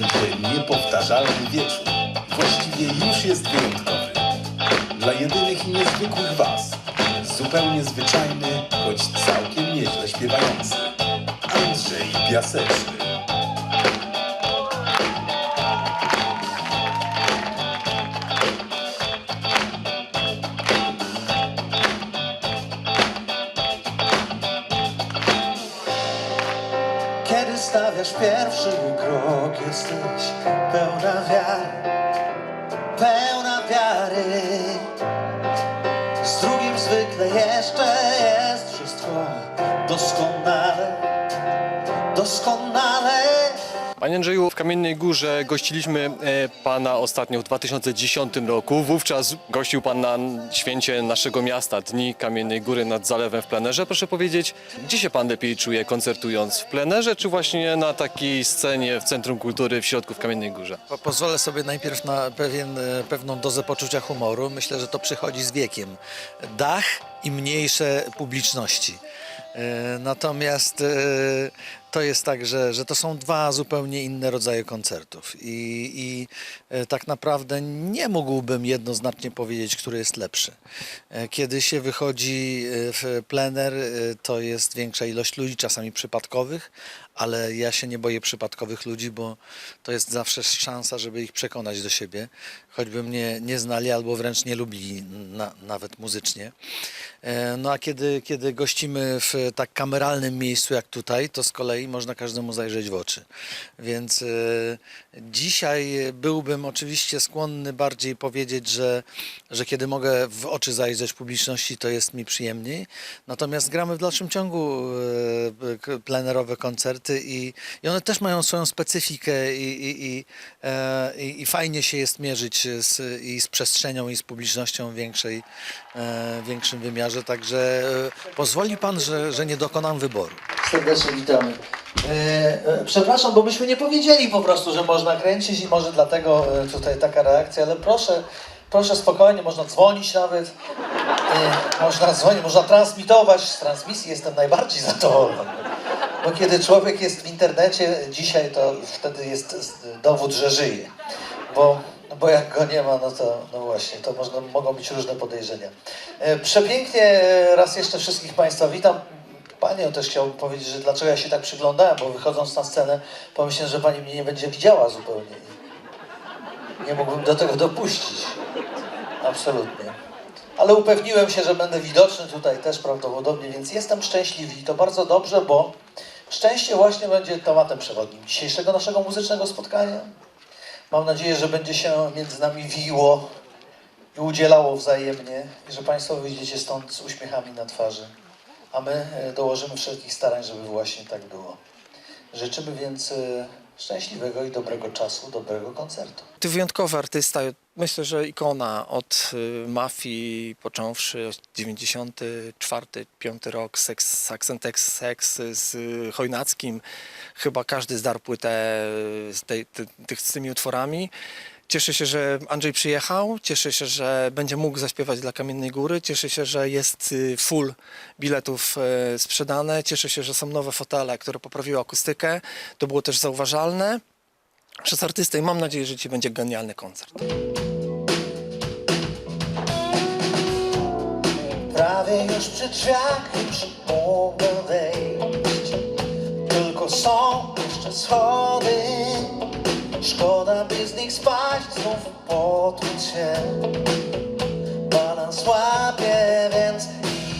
będzie niepowtarzalny wieczór. Właściwie już jest wyjątkowy. Dla jedynych i niezwykłych Was. Zupełnie zwyczajny, choć całkiem nieźle śpiewający. Andrzej Piaseczny. Kiedy stawiasz pierwszy krok, jesteś pełna wiary, Panie Andrzeju, w Kamiennej Górze gościliśmy e, Pana ostatnio w 2010 roku. Wówczas gościł Pan na święcie naszego miasta, Dni Kamiennej Góry nad Zalewem w plenerze. Proszę powiedzieć, gdzie się Pan lepiej czuje koncertując? W plenerze czy właśnie na takiej scenie w Centrum Kultury w środku w Kamiennej Górze? Po- Pozwolę sobie najpierw na pewien, e, pewną dozę poczucia humoru. Myślę, że to przychodzi z wiekiem. Dach i mniejsze publiczności. E, Natomiast to jest tak, że, że to są dwa zupełnie inne rodzaje koncertów i, i e, tak naprawdę nie mógłbym jednoznacznie powiedzieć, który jest lepszy. E, Kiedy się wychodzi e, w plener, to jest większa ilość ludzi, czasami przypadkowych, ale ja się nie boję przypadkowych ludzi, bo to jest zawsze szansa, żeby ich przekonać do siebie, choćby mnie nie znali albo wręcz nie lubili na, nawet muzycznie. E, No a kiedy, kiedy gościmy w tak kameralnym miejscu jak tutaj, to z kolei można każdemu zajrzeć w oczy. Więc e, dzisiaj byłbym oczywiście skłonny bardziej powiedzieć, że, że kiedy mogę w oczy zajrzeć publiczności, to jest mi przyjemniej. Natomiast gramy w dalszym ciągu e, plenerowe koncerty i, i one też mają swoją specyfikę i, i, i, e, i, i fajnie się jest mierzyć z, i z przestrzenią i z publicznością w większej, e, większym wymiarze. Także e, pozwoli Pan, że, że nie dokonam wyboru. Serdecznie witamy. E, e, Przepraszam, bo myśmy nie powiedzieli po prostu, że można kręcić i może dlatego e, tutaj taka reakcja, ale proszę, proszę spokojnie, można dzwonić nawet, można dzwonić, można transmitować, z transmisji jestem najbardziej zadowolony. Bo kiedy człowiek jest w internecie dzisiaj, to wtedy jest dowód, że żyje. Bo, bo jak go nie ma, no to no właśnie, to można, mogą być różne podejrzenia. E, Przepięknie e, raz jeszcze wszystkich Państwa witam. Panią też chciałbym powiedzieć, że dlaczego ja się tak przyglądałem, bo wychodząc na scenę pomyślałem, że Pani mnie nie będzie widziała zupełnie. Nie mógłbym do tego dopuścić. Absolutnie. Ale upewniłem się, że będę widoczny tutaj też prawdopodobnie, więc jestem szczęśliwy i to bardzo dobrze, bo szczęście właśnie będzie tematem przewodnim dzisiejszego naszego muzycznego spotkania. Mam nadzieję, że będzie się między nami wiło i udzielało wzajemnie i że Państwo wyjdziecie stąd z uśmiechami na twarzy, a my e, dołożymy wszelkich starań, żeby właśnie tak było. Życzymy więc e, szczęśliwego i dobrego czasu, dobrego koncertu. Ty wyjątkowy artysta, myślę, że ikona od y, mafii, począwszy od 94, 5 rok, seks, Saxentex Sex z Chojnackim. Chyba każdy zdarł płytę z, tej, ty, tych, z tymi utworami. Cieszę się, że Andrzej przyjechał, cieszę się, że będzie mógł zaśpiewać dla Kamiennej Góry, cieszę się, że jest y, full biletów y, sprzedane, cieszę się, że są nowe fotele, które poprawiły akustykę. To było też zauważalne. Przez artystę i mam nadzieję, że Ci będzie genialny koncert. Prawie już przy drzwiach już mogę wejść Tylko są jeszcze schody Szkoda by z nich spać, znów potłuc się. Balans łapie więc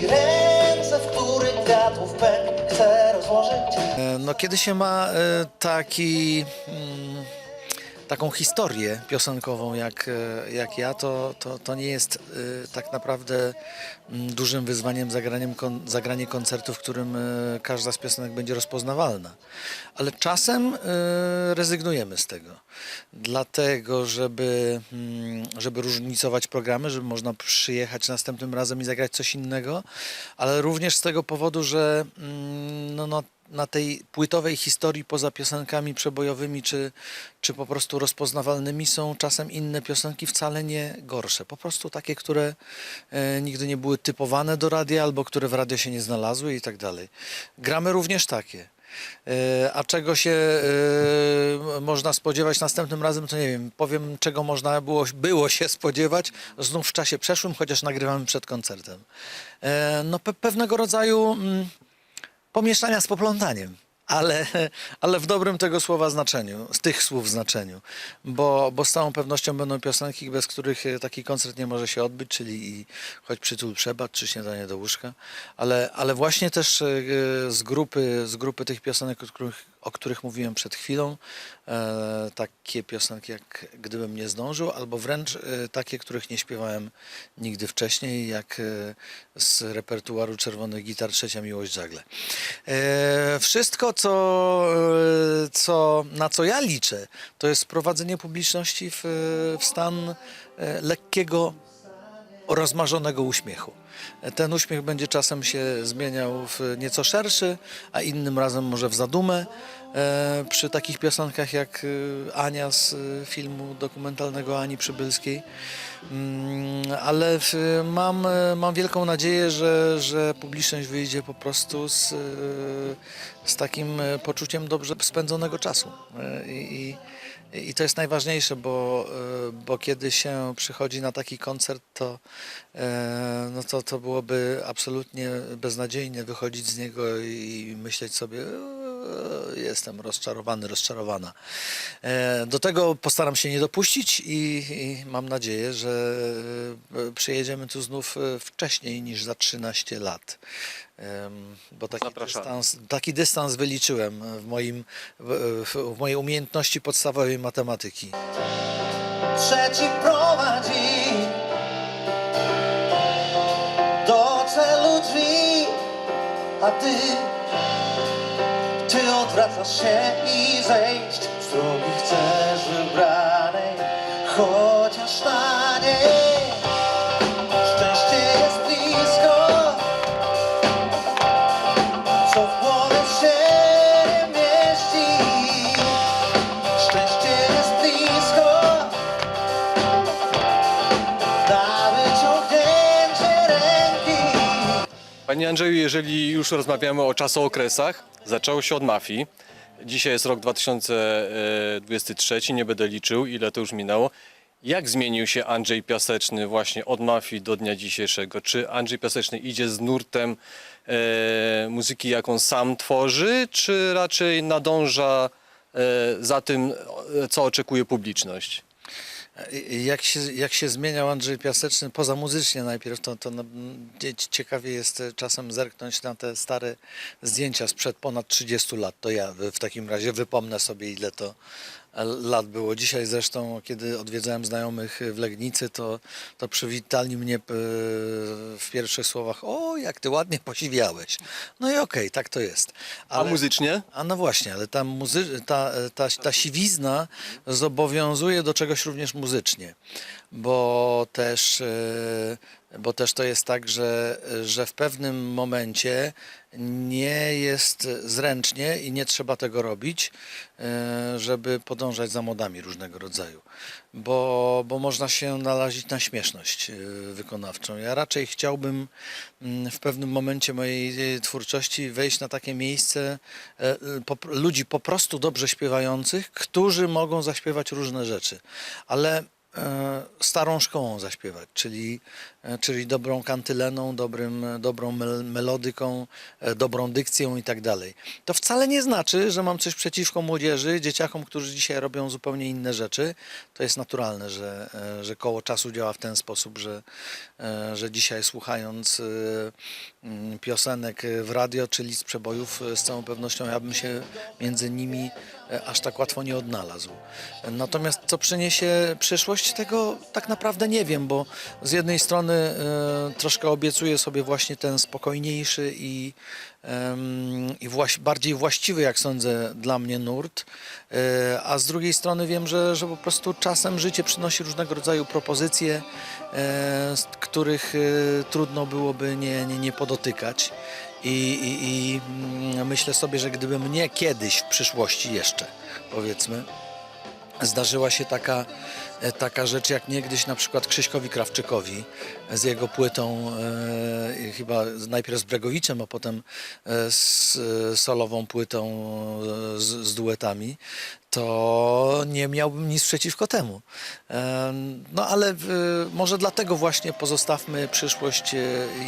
i ręce, w których kwiatów pęk chcę rozłożyć. E, No, kiedy się ma e, taki, mm, taką historię piosenkową jak, e, jak ja, to, to, to nie jest e, tak naprawdę mm, dużym wyzwaniem zagraniem, zagranie koncertu, w którym e, każda z piosenek będzie rozpoznawalna. Ale czasem rezygnujemy z tego. Dlatego, żeby, mm, żeby różnicować programy, żeby można przyjechać następnym razem i zagrać coś innego, ale również z tego powodu, że mm, no, no, na tej płytowej historii poza piosenkami przebojowymi czy, czy po prostu rozpoznawalnymi są czasem inne piosenki wcale nie gorsze. Po prostu takie, które e, nigdy nie były typowane do radia albo które w radio się nie znalazły i tak dalej. Gramy również takie. E, A czego się e, można spodziewać następnym razem, to nie wiem. Powiem, czego można było, było się spodziewać znów w czasie przeszłym, chociaż nagrywamy przed koncertem. E, No pe- pewnego rodzaju mm, pomieszania z poplątaniem. Ale, ale w dobrym tego słowa znaczeniu, z tych słów znaczeniu, bo, bo z całą pewnością będą piosenki, bez których e, taki koncert nie może się odbyć, czyli i choć przytul przebacz, czy śniadanie do łóżka, ale, ale właśnie też e, z grupy, z grupy tych piosenek, o których, o których mówiłem przed chwilą, e, takie piosenki jak Gdybym nie zdążył, albo wręcz e, takie, których nie śpiewałem nigdy wcześniej, jak e, z repertuaru Czerwonych Gitar Trzecia Miłość Żagle. E, wszystko, co, e, co, na co ja liczę, to jest wprowadzenie publiczności w, w stan e, lekkiego rozmarzonego uśmiechu. Ten uśmiech będzie czasem się zmieniał w nieco szerszy, a innym razem może w zadumę. E, przy takich piosenkach jak e, Ania z e, filmu dokumentalnego Ani Przybylskiej. Mm, Ale mam, e, mam wielką nadzieję, że, że publiczność wyjdzie po prostu z, e, z takim e, poczuciem dobrze spędzonego czasu. I, i, to jest najważniejsze, bo, e, bo kiedy się przychodzi na taki koncert, to, e, no to, to byłoby absolutnie beznadziejnie wychodzić z niego i myśleć sobie, "E, jestem rozczarowany, rozczarowana. E, Do tego postaram się nie dopuścić i, i mam nadzieję, że e, przyjedziemy tu znów e, wcześniej niż za 13 lat. Bo taki dystans, taki dystans wyliczyłem w, moim, w, w, w mojej umiejętności podstawowej matematyki. trzeci prowadzi do celu drzwi, a ty, ty odwracasz się Panie Andrzeju, jeżeli już rozmawiamy o czasookresach, zaczęło się od mafii. Dzisiaj jest rok 2023, nie będę liczył, ile to już minęło. Jak zmienił się Andrzej Piaseczny właśnie od mafii do dnia dzisiejszego? Czy Andrzej Piaseczny idzie z nurtem e, muzyki, jaką sam tworzy, czy raczej nadąża e, za tym, co oczekuje publiczność? Jak się, jak się zmieniał Andrzej Piaseczny, poza muzycznie najpierw, to, to no, cie- ciekawie jest e, czasem zerknąć na te stare zdjęcia sprzed ponad 30 lat. To ja w takim razie wypomnę sobie, ile to lat było. Dzisiaj zresztą, kiedy odwiedzałem znajomych w Legnicy, to, to przywitali mnie e, w pierwszych słowach, o jak ty ładnie posiwiałeś. No i okej, tak to jest. A muzycznie? A no właśnie, ale ta, muzy- ta, ta, ta siwizna zobowiązuje do czegoś również muzycznie, bo też, e, bo też to jest tak, że, że w pewnym momencie nie jest zręcznie i nie trzeba tego robić, e, żeby podążać za modami różnego rodzaju, bo, bo można się narazić na śmieszność e, wykonawczą. Ja raczej chciałbym mm, w pewnym momencie mojej e, twórczości wejść na takie miejsce ludzi po prostu dobrze śpiewających, którzy mogą zaśpiewać różne rzeczy, ale starą szkołą zaśpiewać, czyli, e, czyli dobrą kantyleną, dobrym, dobrą mel, melodyką, e, dobrą dykcją i tak dalej. To wcale nie znaczy, że mam coś przeciwko młodzieży, dzieciakom, którzy dzisiaj robią zupełnie inne rzeczy. To jest naturalne, że, e, że koło czasu działa w ten sposób, że, e, że dzisiaj słuchając e, piosenek w radio czy list przebojów, e, z całą pewnością ja bym się między nimi e, aż tak łatwo nie odnalazł. Natomiast co przyniesie przyszłość, tego tak naprawdę nie wiem, bo z jednej strony e, troszkę obiecuję sobie właśnie ten spokojniejszy i, i właś, bardziej właściwy, jak sądzę, dla mnie nurt, e, a z drugiej strony wiem, że, że po prostu czasem życie przynosi różnego rodzaju propozycje, e, z których e, trudno byłoby nie, nie, nie podotykać. I, i, i mm, myślę sobie, że gdyby mnie kiedyś w przyszłości jeszcze, powiedzmy, zdarzyła się taka, e, taka rzecz jak niegdyś na przykład Krzyśkowi Krawczykowi z jego płytą chyba najpierw z Bregowiczem, a potem e, z e, solową płytą e, z, z duetami, to nie miałbym nic przeciwko temu. E, No ale e, może dlatego właśnie pozostawmy przyszłość e,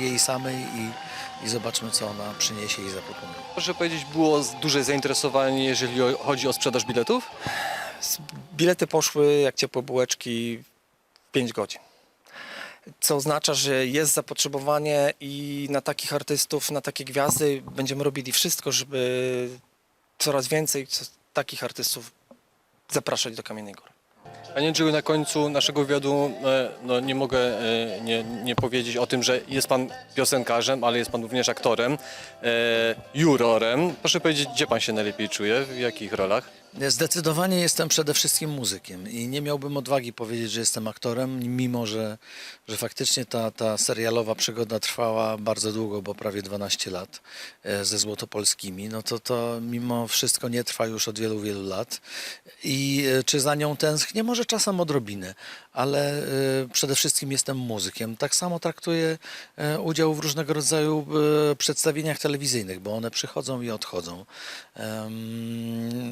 jej samej i, i zobaczmy, co ona przyniesie i zaproponuje. Proszę powiedzieć, było duże zainteresowanie, jeżeli chodzi o sprzedaż biletów? Bilety poszły jak ciepłe bułeczki w 5 godzin. Co oznacza, że jest zapotrzebowanie i na takich artystów, na takie gwiazdy będziemy robili wszystko, żeby coraz więcej takich artystów zapraszać do Kamiennej Góry. Panie Andrzeju, na końcu naszego wywiadu e, no, nie mogę e, nie, nie powiedzieć o tym, że jest pan piosenkarzem, ale jest pan również aktorem, e, jurorem. Proszę powiedzieć, gdzie pan się najlepiej czuje, w jakich rolach? Zdecydowanie jestem przede wszystkim muzykiem i nie miałbym odwagi powiedzieć, że jestem aktorem, mimo że, że faktycznie ta, ta serialowa przygoda trwała bardzo długo, bo prawie 12 lat e, ze Złotopolskimi, no to to mimo wszystko nie trwa już od wielu, wielu lat. I e, czy za nią tęsknię? Może czasem odrobinę, ale e, przede wszystkim jestem muzykiem. Tak samo traktuję udział w różnego rodzaju przedstawieniach telewizyjnych, bo one przychodzą i odchodzą.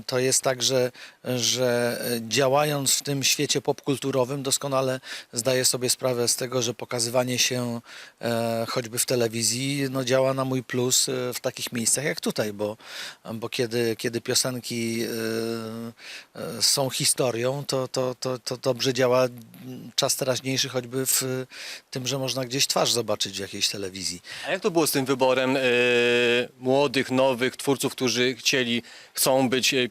To jest tak, że, że działając w tym świecie popkulturowym doskonale zdaję sobie sprawę z tego, że pokazywanie się e, choćby w telewizji no, działa na mój plus e, w takich miejscach jak tutaj, bo, bo kiedy, kiedy piosenki e, e, są historią, to, to, to, to dobrze działa czas teraźniejszy choćby w tym, że można gdzieś twarz zobaczyć w jakiejś telewizji. A jak to było z tym wyborem e, młodych, nowych twórców, którzy chcieli, chcą być e,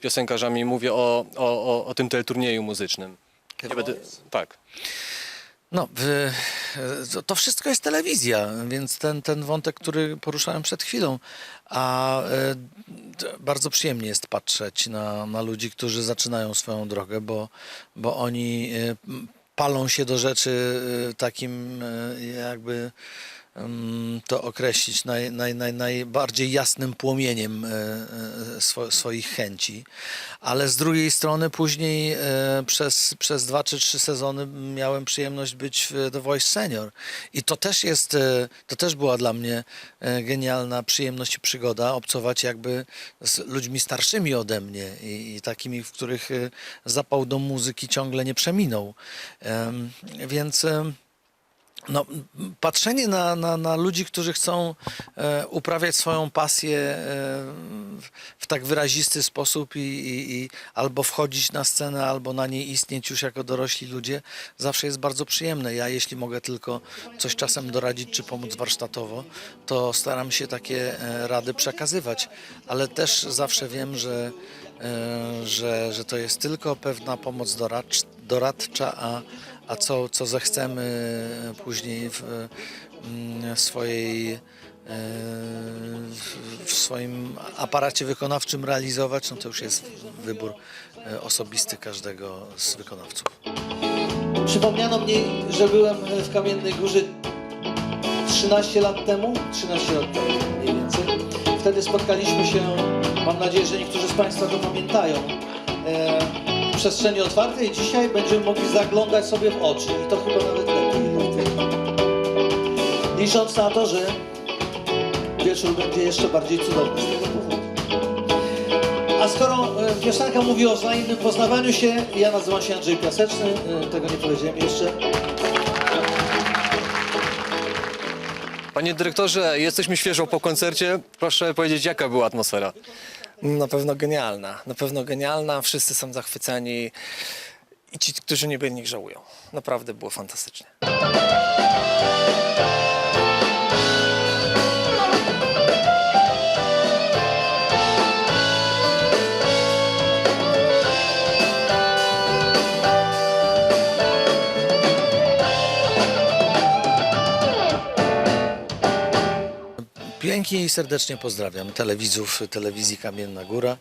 piosenkarzami? Mówię o, o, o, o tym teleturnieju muzycznym. Nie będę, tak. No, w- to- wszystko jest telewizja, więc ten, ten wątek, który poruszałem przed chwilą, a e, bardzo przyjemnie jest patrzeć na, na ludzi, którzy zaczynają swoją drogę, bo, bo oni e, palą się do rzeczy e, takim e, jakby to określić naj, naj, naj, najbardziej jasnym płomieniem e, e, swo, swoich chęci, ale z drugiej strony później e, przez, przez dwa czy trzy sezony miałem przyjemność być w The Voice Senior i to też jest, to też była dla mnie genialna przyjemność i przygoda obcować jakby z ludźmi starszymi ode mnie i, i takimi, w których zapał do muzyki ciągle nie przeminął. Em, Więc no, patrzenie na, na, na ludzi, którzy chcą e, uprawiać swoją pasję e, w, tak wyrazisty sposób i, i, i albo wchodzić na scenę, albo na niej istnieć już jako dorośli ludzie, zawsze jest bardzo przyjemne. Ja, jeśli mogę tylko coś czasem doradzić czy pomóc warsztatowo, to staram się takie e, rady przekazywać, ale też zawsze wiem, że, e, że, że to jest tylko pewna pomoc doradcz, doradcza, a a co, co zechcemy później w mm, swojej e, w- w swoim aparacie wykonawczym realizować, no to już jest wybór e, osobisty każdego z wykonawców. Przypomniano mi, że byłem w Kamiennej Górze 13 lat temu, 13 lat temu mniej więcej. Wtedy spotkaliśmy się, mam nadzieję, że niektórzy z Państwa to pamiętają, e, w przestrzeni otwartej. Dzisiaj będziemy mogli zaglądać sobie w oczy i to chyba nawet lepiej. Licząc na to, że wieczór będzie jeszcze bardziej cudowny z tego powodu. A skoro e, piosenka mówi o wzajemnym poznawaniu się, ja nazywam się Andrzej Piaseczny, e, tego nie powiedziałem jeszcze. Panie dyrektorze, jesteśmy świeżo po koncercie. Proszę powiedzieć, jaka była atmosfera? Na pewno genialna, na pewno genialna, wszyscy są zachwyceni i ci, którzy nie byli, niech żałują. Naprawdę było fantastycznie. Pięknie i serdecznie pozdrawiam telewidzów telewizji Kamienna Góra.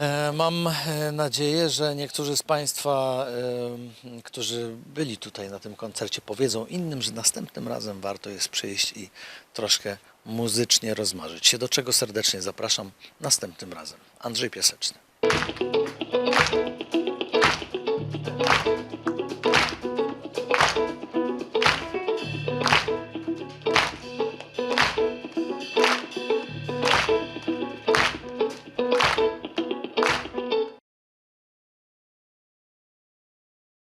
E, Mam e, nadzieję, że niektórzy z Państwa, e, którzy byli tutaj na tym koncercie, powiedzą innym, że następnym razem warto jest przyjść i troszkę muzycznie rozmarzyć się, do czego serdecznie zapraszam następnym razem. Andrzej Piaseczny.